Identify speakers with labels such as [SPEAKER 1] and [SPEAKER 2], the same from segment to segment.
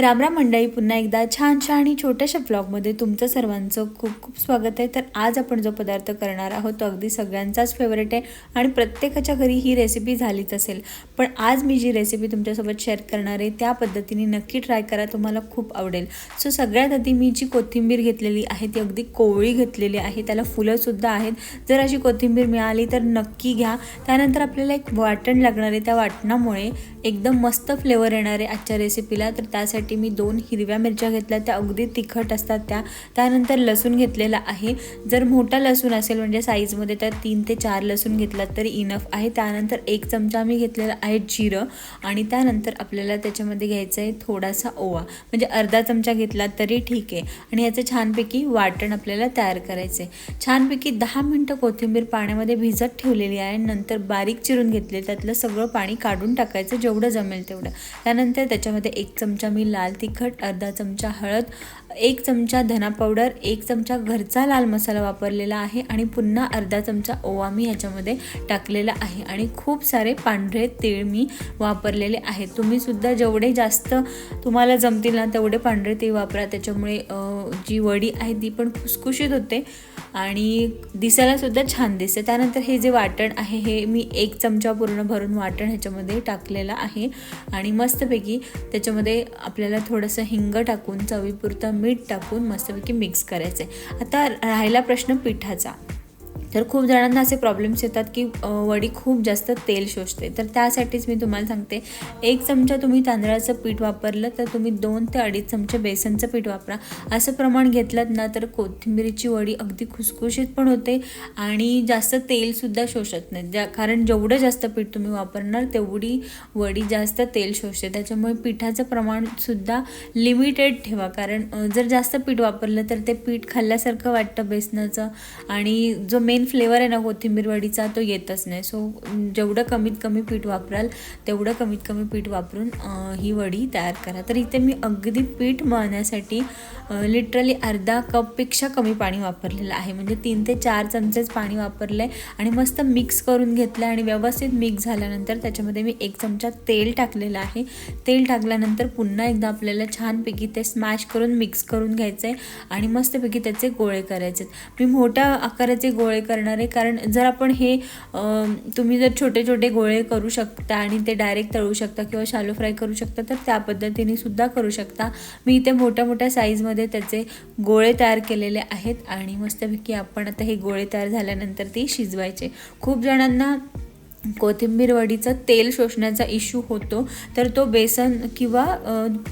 [SPEAKER 1] रामराम मंडळी पुन्हा एकदा छानशा आणि छोट्याशा ब्लॉगमध्ये तुमचं सर्वांचं खूप खूप स्वागत आहे. तर आज आपण जो पदार्थ करणार आहोत तो अगदी सगळ्यांचाच फेवरेट आहे आणि प्रत्येकाच्या घरी ही रेसिपी झालीच असेल. पण आज मी जी रेसिपी तुमच्यासोबत शेअर करणार आहे त्या पद्धतीने नक्की ट्राय करा तुम्हाला खूप आवडेल. सो सगळ्यात आधी मी जी कोथिंबीर घेतलेली आहे ती अगदी कोवळी घेतलेली आहे. त्याला फुलंसुद्धा आहेत. जर अशी कोथिंबीर मिळाली तर नक्की घ्या. त्यानंतर आपल्याला एक वाटण लागणार आहे. त्या वाटणामुळे एकदम मस्त फ्लेवर येणार आहे आजच्या रेसिपीला तर त्यासाठी मी दोन हिरव्या मिरच्या घेतल्या त्या अगदी तिखट असतात त्या. त्यानंतर लसूण घेतलेला आहे. जर मोठा लसूण असेल म्हणजे साईजमध्ये तर तीन ते चार लसूण घेतलात तरी इनफ आहे. त्यानंतर एक चमचा मी घेतलेला आहे जिरं आणि त्यानंतर आपल्याला त्याच्यामध्ये घ्यायचं आहे थोडासा ओवा. म्हणजे अर्धा चमचा घेतला तरी ठीक आहे. आणि याचं छानपैकी वाटण आपल्याला तयार करायचं आहे छानपैकी दहा मिनटं कोथिंबीर पाण्यामध्ये भिजत ठेवलेली आहे. नंतर बारीक चिरून घेतले त्यातलं सगळं पाणी काढून टाकायचं जेवढं जमेल तेवढं. त्यानंतर त्याच्यामध्ये एक चमचा मी लाल तिखट अर्धा चमचा हळद एक चमचा धना पावडर एक चमचा घरचा लाल मसाला वापरलेला आहे आणि पुन्हा अर्धा चमचा ओवा मी ह्याच्यामध्ये टाकलेला आहे. आणि खूप सारे पांढरे तीळ मी वापरलेले आहेत. तुम्हीसुद्धा जेवढे जास्त तुम्हाला जमतील ना तेवढे पांढरे तीळ वापरा. त्याच्यामुळे जी वडी आहे ती पण खुसखुशीत होते. आणि दिसायलासुद्धा छान दिसते. त्यानंतर हे जे वाटण आहे हे मी एक चमचा पूर्ण भरून वाटण ह्याच्यामध्ये टाकलेलं आहे. आणि मस्तपैकी त्याच्यामध्ये आपल्याला थोडंसं हिंग टाकून चवीपुरतं मीठ टाकून मस्तपैकी मिक्स करायचं आहे आता राहिला प्रश्न पिठाचा. तर खूप जणांना असे प्रॉब्लेम्स येतात की वडी खूप जास्त तेल शोषते. तर त्यासाठीच मी तुम्हाला सांगते एक चमचा तुम्ही तांदळाचं पीठ वापरलं तर तुम्ही दोन ते अडीच चमचे बेसनचं पीठ वापरा. असं प्रमाण घेतलं ना तर कोथिंबीरीची वडी अगदी खुसखुशीत पण होते आणि जास्त तेलसुद्धा शोषत नाही. ज्या कारण जेवढं जास्त पीठ तुम्ही वापरणार तेवढी वडी जास्त तेल शोषते. त्याच्यामुळे पिठाचं प्रमाणसुद्धा लिमिटेड ठेवा. कारण जर जास्त पीठ वापरलं तर ते पीठ खाल्ल्यासारखं वाटतं बेसनाचं आणि जो मेन फ्लेवर आहे ना कोथिंबीर वडीचा तो येतच नाही. सो जेवढं कमीत कमी पीठ वापराल तेवढं कमीत कमी पीठ वापरून ही वडी तयार करा. तर इथे मी अगदी पीठ मळण्यासाठी लिटरली अर्धा कपपेक्षा कमी पाणी वापरलेलं आहे. म्हणजे तीन ते चार चमचेच पाणी वापरलं आहे आणि मस्त मिक्स करून घेतलं आणि व्यवस्थित मिक्स झाल्यानंतर त्याच्यामध्ये मी एक चमचा तेल टाकलेलं आहे. तेल टाकल्यानंतर पुन्हा एकदा आपल्याला छानपैकी ते स्मॅश करून मिक्स करून घ्यायचं आहे आणि मस्तपैकी त्याचे गोळे करायचे आहेत. मी मोठ्या आकाराचे गोळे करणार आहे. कारण जर आपण हे तुम्ही जर छोटे छोटे गोळे करू शकता आणि ते डायरेक्ट तळू शकता किंवा शालो फ्राय करू शकता तर त्या पद्धतीने सुद्धा करू शकता. मी इथे मोठ्या मोठ्या साईजमध्ये त्याचे गोळे तयार केलेले आहेत आणि मस्तपैकी आपण आता हे गोळे तयार झाल्यानंतर ते शिजवायचे. खूप जणांना कोथिंबीर वडीचं तेल शोषण्याचा इश्यू होतो. तर तो बेसन किंवा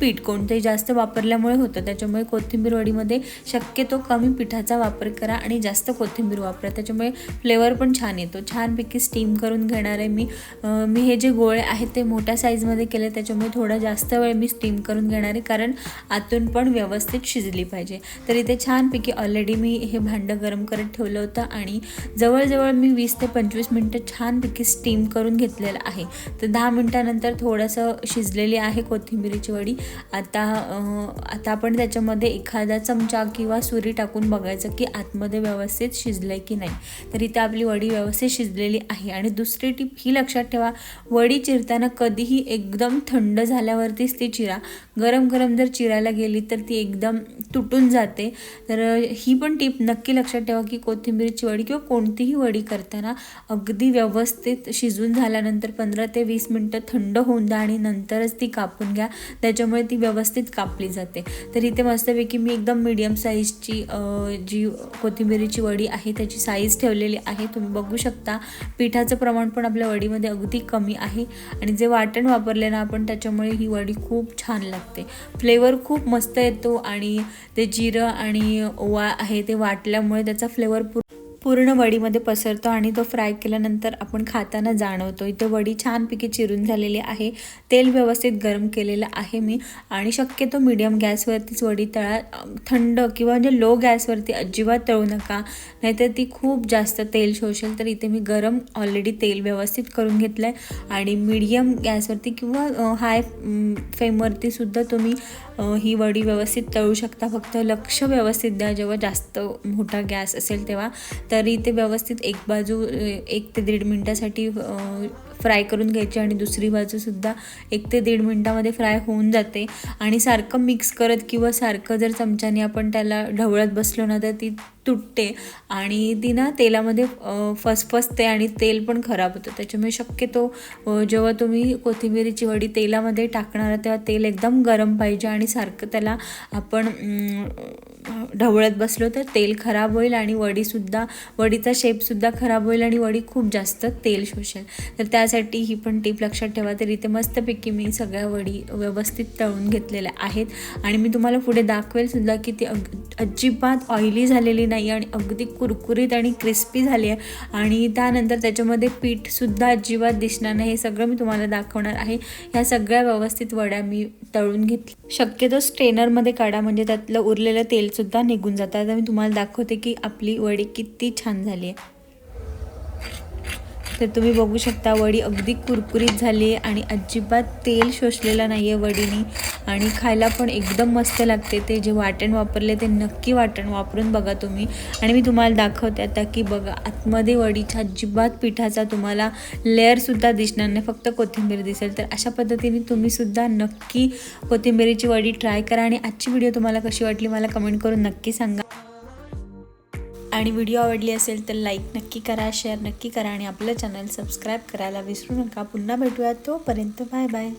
[SPEAKER 1] पीठ कोणतंही जास्त वापरल्यामुळे होतं. त्याच्यामुळे कोथिंबीर वडीमध्ये शक्यतो कमी पिठाचा वापर करा आणि जास्त कोथिंबीर वापरा. त्याच्यामुळे फ्लेवर पण छान येतो. छानपैकी स्टीम करून घेणार आहे मी. मी हे जे गोळे आहेत ते मोठ्या साईजमध्ये केले. त्याच्यामुळे थोडा जास्त वेळ मी स्टीम करून घेणार आहे. कारण आतून पण व्यवस्थित शिजली पाहिजे. तर इथे छानपैकी ऑलरेडी मी हे भांडं गरम करत ठेवलं होतं. आणि जवळजवळ मी वीस ते पंचवीस मिनटं छानपैकी स्टीम करून घेतलेलं आहे. तर दहा मिनटानंतर थोडंसं शिजलेली आहे कोथिंबिरीची वडी. आता आता आपण त्याच्यामध्ये एखादा चमचा किंवा सुरी टाकून बघायचं की आतमध्ये व्यवस्थित शिजलं आहे की नाही. तर इथे आपली वडी व्यवस्थित शिजलेली आहे. आणि दुसरी टीप ही लक्षात ठेवा वडी चिरताना कधीही एकदम थंड झाल्यावरतीच ती चिरा. गरम गरम जर चिरायला गेली तर ती एकदम तुटून जाते. तर ही पण टीप नक्की लक्षात ठेवा की कोथिंबीरची वडी किंवा कोणतीही वडी करताना अगदी व्यवस्थित शिजून झाल्यानंतर पंधरा ते वीस मिनटं थंड होऊन द्या आणि नंतरच ती कापून घ्या. त्याच्यामुळे ती व्यवस्थित कापली जाते. तर इथे मस्तपैकी मी एकदम मीडियम साईजची जी कोथिंबिरीची वडी आहे त्याची साईज ठेवलेली आहे. तुम्ही बघू शकता. पिठाचं प्रमाण पण आपल्या वडीमध्ये अगदी कमी आहे. आणि जे वाटण वापरले ना आपण त्याच्यामुळे ही वडी खूप छान लागते. फ्लेवर खूप मस्त येतो आणि ते जिरं आणि ओवा आहे ते वाटल्यामुळे त्याचा फ्लेवर पूर्ण पूर्ण वडीमध्ये पसरतो आणि तो फ्राय केल्यानंतर आपण खाताना जाणवतो. इथे वडी छानपैकी चिरून झालेली आहे. तेल व्यवस्थित गरम केलेलं आहे मी. आणि शक्यतो मीडियम गॅसवरतीच वडी तळा. थंड किंवा म्हणजे लो गॅसवरती अजिबात तळू नका. नाहीतर ती खूप जास्त तेल शोषेल. तर इथे मी गरम ऑलरेडी तेल व्यवस्थित करून घेतलं आहे आणि मीडियम गॅसवरती किंवा हाय फ्लेमवरती सुद्धा तुम्ही ही वडी व्यवस्थित तळू शकता. फक्त लक्ष व्यवस्थित द्या. जेव्हा जास्त मोठा गॅस असेल तेव्हा. तर तरी ते व्यवस्थित एक बाजू एक ते दीड मिनटासाठी फ्राय करून घ्यायची आणि दुसरी बाजूसुद्धा एक ते दीड मिनटामध्ये फ्राय होऊन जाते. आणि सारखं मिक्स करत किंवा सारखं जर चमच्याने आपण त्याला ढवळत बसलो ना तर ती तुटते आणि ती ना तेलामध्ये फसफसते आणि तेल पण खराब होतं. त्याच्यामुळे शक्यतो जेव्हा तुम्ही कोथिंबिरीची वडी तेलामध्ये टाकणार तेव्हा तेल एकदम गरम पाहिजे आणि सारखं त्याला आपण ढवळत बसलो तर तेल खराब होईल आणि वडीसुद्धा वडीचा शेपसुद्धा खराब होईल आणि वडी खूप जास्त तेल शोषेल. तर त्यासाठी ही पण टीप लक्षात ठेवा. तर इथे मस्तपैकी मी सगळ्या वडी व्यवस्थित तळून घेतलेल्या आहेत. आणि मी तुम्हाला पुढे दाखवेल सुद्धा की ती अग अजिबात ऑइली झालेली नाही आणि अगदी कुरकुरीत आणि क्रिस्पी झाली आहे. आणि त्यानंतर त्याच्यामध्ये पीठसुद्धा अजिबात दिसणार नाही. हे सगळं मी तुम्हाला दाखवणार आहे. ह्या सगळ्या व्यवस्थित वड्या मी तळून घेतली शक्यतो स्ट्रेनरमध्ये काढा. म्हणजे त्यातलं उरलेलं तेल तेलसुद्धा निघून जातं आता मी तुम्हाला दाखवते की आपली वडी किती छान झाली आहे. तर तुम्ही बघू शकता वडी अगदी कुरकुरीत झाली आहे आणि अजिबात तेल शोषलेलं नाही आहे वडीनी. आणि खायला पण एकदम मस्त लागते. ते जे वाटण वापरले ते नक्की वाटण वापरून बघा तुम्ही. आणि मी तुम्हाला दाखवते आता की बघा आतमध्ये वडीच्या अजिबात पिठाचा तुम्हाला लेअरसुद्धा दिसणार नाही. फक्त कोथिंबीर दिसेल. तर अशा पद्धतीने तुम्हीसुद्धा नक्की कोथिंबीरीची वडी ट्राय करा आणि आजची व्हिडिओ तुम्हाला कशी वाटली मला कमेंट करून नक्की सांगा. आणि व्हिडिओ आवडली असेल तर लाईक नक्की करा शेअर नक्की करा आणि आपलं चॅनल सबस्क्राईब करायला विसरू नका. पुन्हा भेटूया तोपर्यंत बाय बाय